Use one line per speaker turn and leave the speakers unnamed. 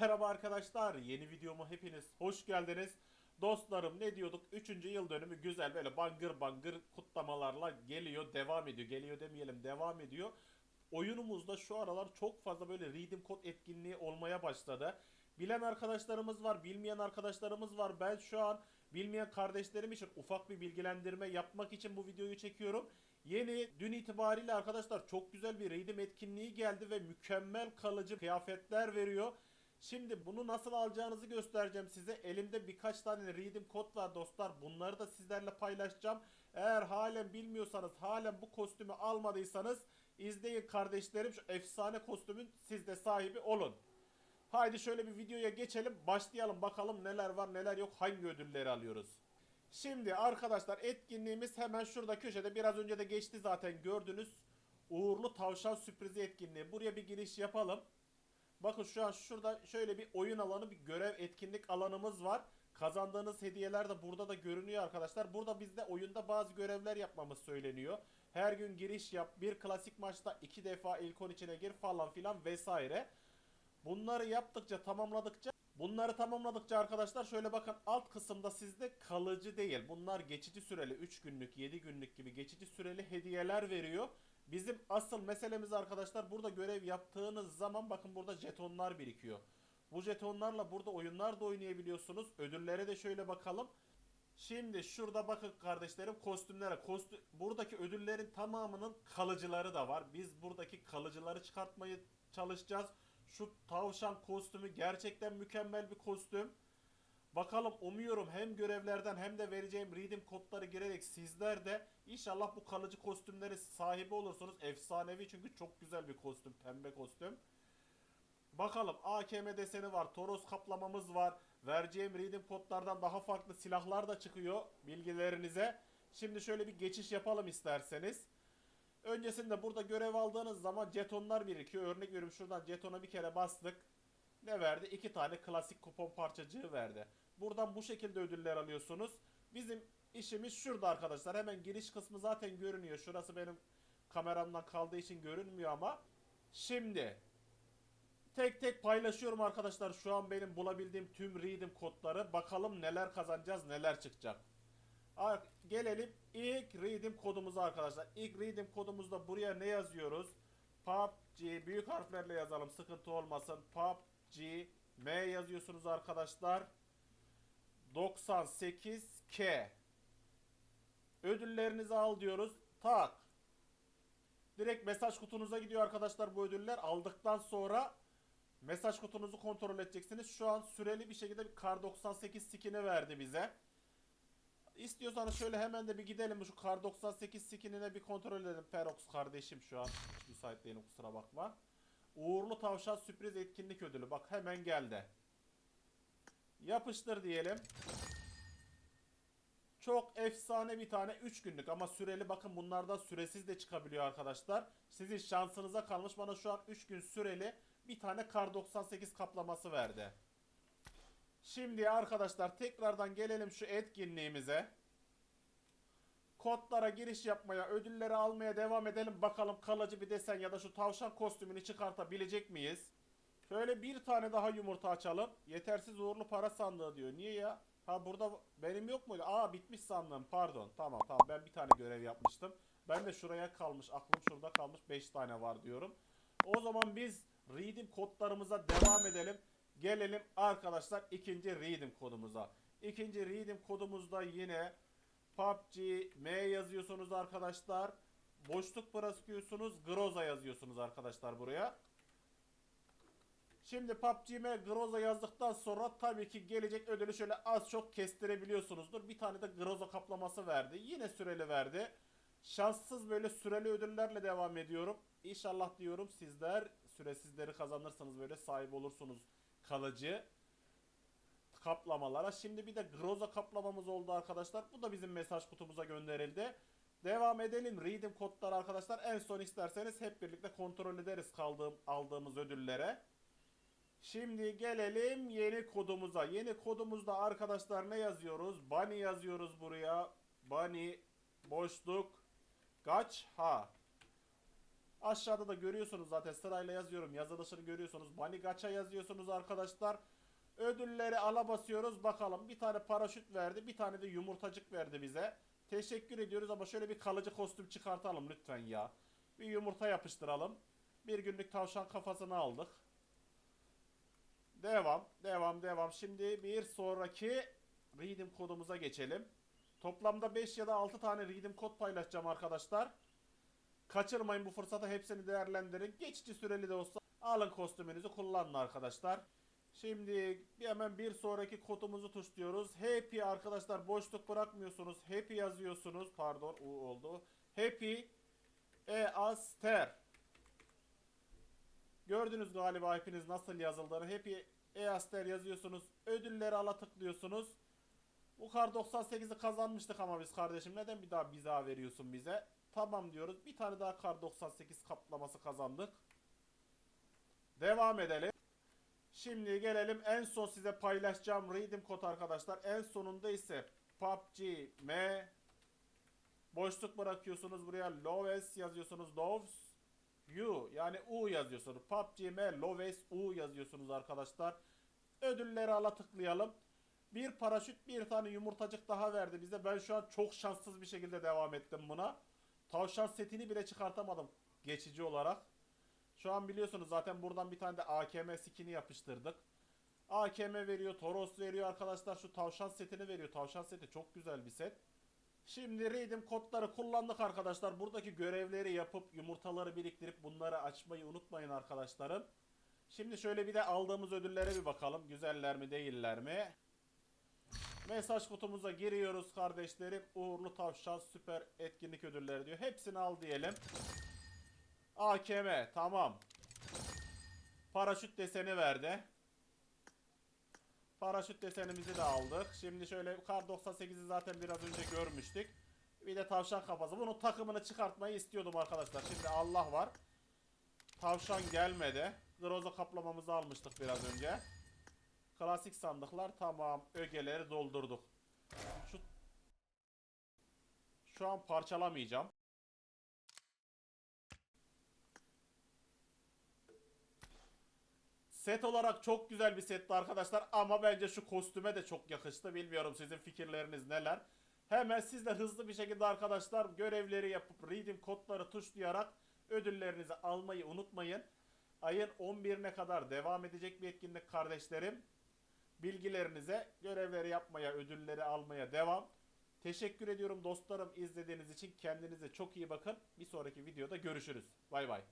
Merhaba arkadaşlar, yeni videoma hepiniz hoş geldiniz. Dostlarım ne diyorduk? 3. yıl dönümü güzel böyle bangır bangır kutlamalarla geliyor, devam ediyor. Geliyor demeyelim, devam ediyor. Oyunumuzda şu aralar çok fazla böyle Redeem Code etkinliği olmaya başladı. Bilen arkadaşlarımız var, bilmeyen arkadaşlarımız var. Ben şu an bilmeyen kardeşlerim için ufak bir bilgilendirme yapmak için bu videoyu çekiyorum. Yeni dün itibariyle arkadaşlar çok güzel bir Redeem etkinliği geldi ve mükemmel kalıcı kıyafetler veriyor. Şimdi bunu nasıl alacağınızı göstereceğim size. Elimde birkaç tane Redeem kod var dostlar. Bunları da sizlerle paylaşacağım. Eğer halen bilmiyorsanız, halen bu kostümü almadıysanız izleyin kardeşlerim. Şu efsane kostümün siz de sahibi olun. Haydi şöyle bir videoya geçelim. Başlayalım bakalım neler var neler yok. Hangi ödülleri alıyoruz. Şimdi arkadaşlar etkinliğimiz hemen şurada köşede. Biraz önce de geçti zaten gördünüz. Uğurlu tavşan sürprizi etkinliği. Buraya bir giriş yapalım. Bakın şu an şurada şöyle bir oyun alanı, bir görev etkinlik alanımız var. Kazandığınız hediyeler de burada da görünüyor arkadaşlar. Burada bizde oyunda bazı görevler yapmamız söyleniyor. Her gün giriş yap, bir klasik maçta iki defa ilk 10 içine gir falan filan vesaire. Bunları yaptıkça, tamamladıkça Bunları tamamladıkça arkadaşlar şöyle bakın alt kısımda sizde kalıcı değil. Bunlar geçici süreli 3 günlük 7 günlük gibi geçici süreli hediyeler veriyor. Bizim asıl meselemiz arkadaşlar burada görev yaptığınız zaman bakın burada jetonlar birikiyor. Bu jetonlarla burada oyunlar da oynayabiliyorsunuz. Ödüllere de şöyle bakalım. Şimdi şurada bakın kardeşlerim kostümlere. Kostü buradaki ödüllerin tamamının kalıcıları da var. Biz buradaki kalıcıları çıkartmayı çalışacağız. Şu tavşan kostümü gerçekten mükemmel bir kostüm. Bakalım umuyorum hem görevlerden hem de vereceğim redeem kodları girerek sizler de inşallah bu kalıcı kostümleri sahibi olursunuz. Efsanevi çünkü çok güzel bir kostüm. Pembe kostüm. Bakalım AKM deseni var. Toros kaplamamız var. Vereceğim redeem kodlardan daha farklı silahlar da çıkıyor bilgilerinize. Şimdi şöyle bir geçiş yapalım isterseniz. Öncesinde burada görev aldığınız zaman jetonlar birikiyor. Örnek veriyorum şuradan jetona bir kere bastık. Ne verdi? İki tane klasik kupon parçacığı verdi. Buradan bu şekilde ödüller alıyorsunuz. Bizim işimiz şurada arkadaşlar. Hemen giriş kısmı zaten görünüyor. Şurası benim kameramdan kaldığı için görünmüyor ama. Şimdi tek tek paylaşıyorum arkadaşlar. Şu an benim bulabildiğim tüm redeem kodları. Bakalım neler kazanacağız, neler çıkacak. Gelelim ilk redeem kodumuza arkadaşlar. İlk redeem kodumuzda buraya ne yazıyoruz? PUBG büyük harflerle yazalım sıkıntı olmasın. PUBG M yazıyorsunuz arkadaşlar. 98K Ödüllerinizi al diyoruz. Tak. Direkt mesaj kutunuza gidiyor arkadaşlar bu ödüller. Aldıktan sonra mesaj kutunuzu kontrol edeceksiniz. Şu an süreli bir şekilde bir Kar 98 skin'i verdi bize. İstiyorsanız şöyle hemen de bir gidelim şu Kar 98 skinine bir kontrol edelim. Perox kardeşim şu an müsait değilim kusura bakma. Uğurlu tavşan sürpriz etkinlik ödülü. Bak hemen geldi. Yapıştır diyelim. Çok efsane bir tane 3 günlük ama süreli bakın bunlardan süresiz de çıkabiliyor arkadaşlar. Sizin şansınıza kalmış bana şu an 3 gün süreli bir tane Kar 98 kaplaması verdi. Şimdi arkadaşlar tekrardan gelelim şu etkinliğimize. Kodlara giriş yapmaya, ödülleri almaya devam edelim. Bakalım kalıcı bir desen ya da şu tavşan kostümünü çıkartabilecek miyiz? Şöyle bir tane daha yumurta açalım. Yetersiz uğurlu para sandığı diyor. Niye ya? Ha burada benim yok muydu? Aa bitmiş sandım. Pardon. Tamam tamam ben bir tane görev yapmıştım. Ben de şuraya kalmış. Aklım şurada kalmış. 5 tane var diyorum. O zaman biz redeem kodlarımıza devam edelim. Gelelim arkadaşlar ikinci redeem kodumuza. İkinci redeem kodumuzda yine PUBG M yazıyorsunuz arkadaşlar. Boşluk bırakıyorsunuz. Groza yazıyorsunuz arkadaşlar buraya. Şimdi PUBG M Groza yazdıktan sonra tabii ki gelecek ödülü şöyle az çok kestirebiliyorsunuzdur. Bir tane de Groza kaplaması verdi. Yine süreli verdi. Şanssız böyle süreli ödüllerle devam ediyorum. İnşallah diyorum sizler süresizleri kazanırsanız böyle sahip olursunuz kalıcı kaplamalara. Şimdi bir de Groza kaplamamız oldu arkadaşlar. Bu da bizim mesaj kutumuza gönderildi. Devam edelim. Redeem kodları arkadaşlar. En son isterseniz hep birlikte kontrol ederiz kaldığım, aldığımız ödüllere. Şimdi gelelim yeni kodumuza. Yeni kodumuzda arkadaşlar ne yazıyoruz? Bunny yazıyoruz buraya. Bunny boşluk kaç ha. Aşağıda da görüyorsunuz zaten sırayla yazıyorum. Yazılışını görüyorsunuz. Bunny Gacha yazıyorsunuz arkadaşlar. Ödülleri ala basıyoruz. Bakalım bir tane paraşüt verdi. Bir tane de yumurtacık verdi bize. Teşekkür ediyoruz ama şöyle bir kalıcı kostüm çıkartalım lütfen ya. Bir yumurta yapıştıralım. Bir günlük tavşan kafasını aldık. Devam, devam, devam. Şimdi bir sonraki redeem kodumuza geçelim. Toplamda 5 ya da 6 tane redeem kod paylaşacağım arkadaşlar. Kaçırmayın bu fırsatı hepsini değerlendirin. Geçici süreli de olsa alın kostümünüzü kullanın arkadaşlar. Şimdi hemen bir sonraki kodumuzu tuşluyoruz. Happy arkadaşlar boşluk bırakmıyorsunuz. Happy yazıyorsunuz. Pardon U oldu. Happy E Aster. Gördünüz galiba hepiniz nasıl yazıldığını. Happy E Aster yazıyorsunuz. Ödülleri ala tıklıyorsunuz. Bu kar 98'i kazanmıştık ama biz kardeşim neden bir daha daha veriyorsun bize? Tamam diyoruz. Bir tane daha kar 98 kaplaması kazandık. Devam edelim. Şimdi gelelim en son size paylaşacağım redeem kod arkadaşlar. En sonunda ise PUBG M boşluk bırakıyorsunuz buraya Loves yazıyorsunuz Loves U yani U yazıyorsunuz. PUBG M Loves U yazıyorsunuz arkadaşlar. Ödülleri ala tıklayalım. Bir paraşüt bir tane yumurtacık daha verdi bize. Ben şu an çok şanssız bir şekilde devam ettim buna. Tavşan setini bile çıkartamadım geçici olarak. Şu an biliyorsunuz zaten buradan bir tane de AKM skin'i yapıştırdık. AKM veriyor, Toros veriyor arkadaşlar. Şu tavşan setini veriyor. Tavşan seti çok güzel bir set. Şimdi redeem kodları kullandık arkadaşlar. Buradaki görevleri yapıp yumurtaları biriktirip bunları açmayı unutmayın arkadaşlarım. Şimdi şöyle bir de aldığımız ödüllere bir bakalım. Güzeller mi değiller mi? Mesaj kutumuza giriyoruz kardeşlerim. Uğurlu tavşan süper etkinlik ödülleri diyor. Hepsini al diyelim. AKM tamam. Paraşüt deseni verdi. Paraşüt desenimizi de aldık. Şimdi şöyle kar 98'i zaten biraz önce görmüştük. Bir de tavşan kafası. Bunun takımını çıkartmayı istiyordum arkadaşlar. Şimdi Allah var. Tavşan gelmedi. Groza kaplamamızı almıştık biraz önce. Klasik sandıklar tamam. Ögeleri doldurduk. Şu Şu an parçalamayacağım. Set olarak çok güzel bir setti arkadaşlar ama bence şu kostüme de çok yakıştı. Bilmiyorum sizin fikirleriniz neler. Hemen siz de hızlı bir şekilde arkadaşlar görevleri yapıp redeem kodları tuşlayarak ödüllerinizi almayı unutmayın. Ayın 11'ine kadar devam edecek bir etkinlik kardeşlerim. Bilgilerinize görevleri yapmaya, ödülleri almaya devam. Teşekkür ediyorum dostlarım izlediğiniz için. Kendinize çok iyi bakın. Bir sonraki videoda görüşürüz. Bay bay.